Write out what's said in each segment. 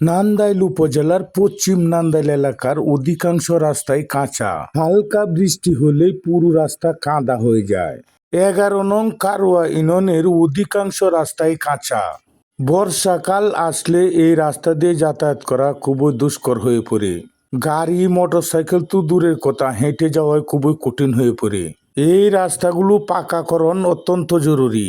নান্দাইল উপজেলার পশ্চিম নান্দাইল এলাকার অধিকাংশ রাস্তাই কাঁচা। হালকা বৃষ্টি হলেই পুরো রাস্তা কাঁদা হয়ে যায়। এগারো নং কারোয়া ইউনিয়নের অধিকাংশ রাস্তাই কাঁচা। বর্ষাকাল আসলে এই রাস্তা দিয়ে যাতায়াত করা খুবই দুষ্কর হয়ে পড়ে। গাড়ি, মোটরসাইকেল তো দূরের কথা, হেঁটে যাওয়ায় খুবই কঠিন হয়ে পড়ে। এই রাস্তাগুলো পাকাকরণ অত্যন্ত জরুরি।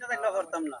ভিড়টা দেখলে পারতাম না।